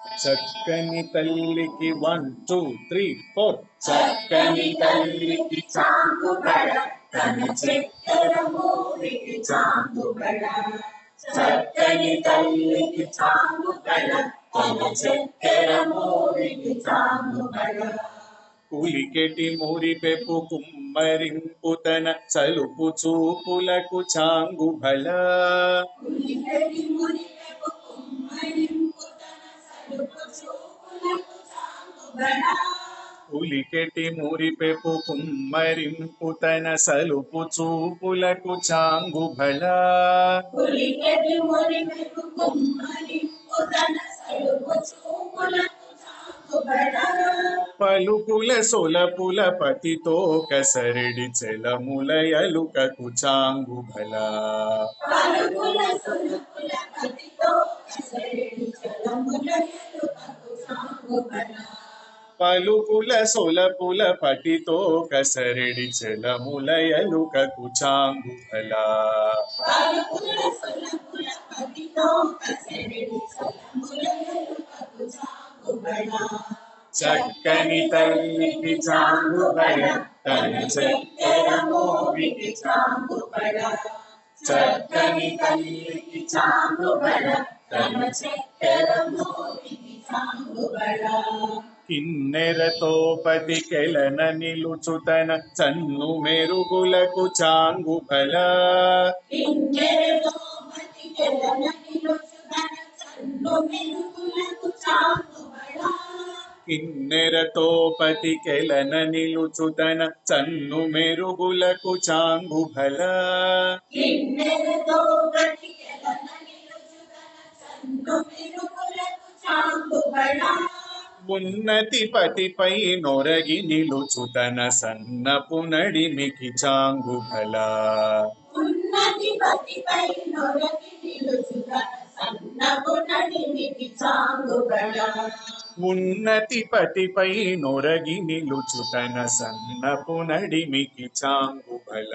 చక్కని తల్లికి one two three four చక్కని తల్లికి చాంగుబడ తన చక్కెర మూరికి చాంగుబడ చక్కని తల్లికి చాంగుబడ తన చక్కెర మూరికి చాంగుబడ పులికెటి మురి పెపు కుమ్మరింపు తన చలుపు చూపులకు చాంగు భల ఉలిగడి మురిపెపు కుమ్మరింపు తన సలుపు చూపులకు చాంగుబడ పులికెటి మురి పెపు కుమ్మరింపు తన సలుపు చూపులకు చాంగు మురిపెపు చాంగుబడ పలుకుల సొలపుల పతితో కసరిడి చెలములయలుకకు చాంగు భల పలుకుల సులుకుల పతితో కసరిడి ఎలుకకు పలుకుల సొలపుల పటితో కసరిడి చెలములయలుకకు చాంగు భల పలుకుల సులుకుల పతితో కసరిడి జలముల ఎలుకకు సాగుబడ. చక్కని తల్లికి చాంగు భల తన చక్కెర మోవికి సాగుబడ. చక్కని తల్లికి చాంగుబడ తన చక్కెర మోవికి సాగుబడ. కిన్నెరతో పతికెలన నిలుచుతన చన్ను మెరుగులకు చాంగు భల కిన్నెరతో పతికెలన నిలుచుతన చన్ను మెరుగులకు చాంగు భల కిన్నెరతో బతికెలన ఉన్నతి పతిపై నొరగి నిలుచుతన సన్నపు నడిమికి చాంగు భల ఉన్నతి పతిపై నొరగి నిలుచుతన సన్నపు నడిమికి చాంగు భల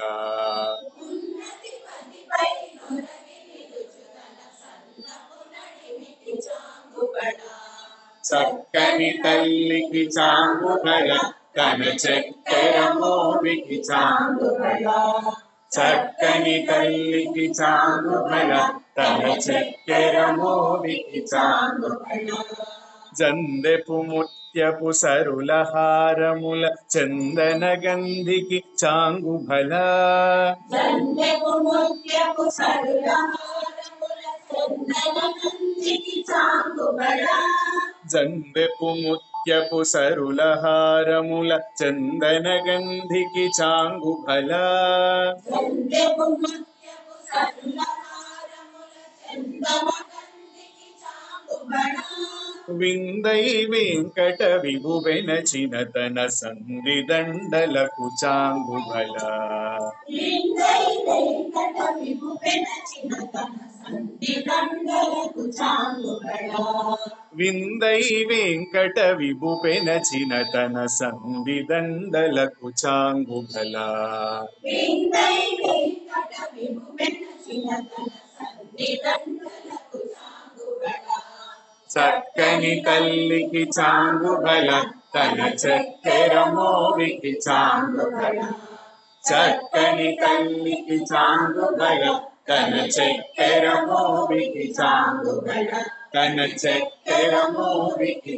చక్కని తల్లికి చాంగు భల తన చక్కెర మోవికి చాంగు భల చక్కని తల్లికి చాంగు భల తన చక్కెర మోవికి చాంగు జందెపు ముత్యపు సరుల హారముల చందన గంధికి చాంగు భల జండెపు ముత్యపు సరుల హారముల చందన నందికి చాంగుబడ. జందెపు ముత్యపు సరుల హారముల చందన గంధికి చాంగు భల జండెపు ముత్యపు సరుల హారముల చందన నందికి చాంగుబడ. విందై వెంకట విభువెనచిన తన సంధిదండలకు చాంగు భల లింగై వెంకట విభుపెన చిన్నతన సంధి దండలకు చాంగుబడ. విందై వెంకట విభుపెనచిన తన చాంగు సంధి దండలకు చాంగుబడ. చక్కని తల్లికి చాంగు భల తన చక్కెర మోవికి చాంగు భల చక్కని తల్లికి చాంగు భల తన చక్కెర మోవికి చాంగు భల తన చక్కెర మోవికి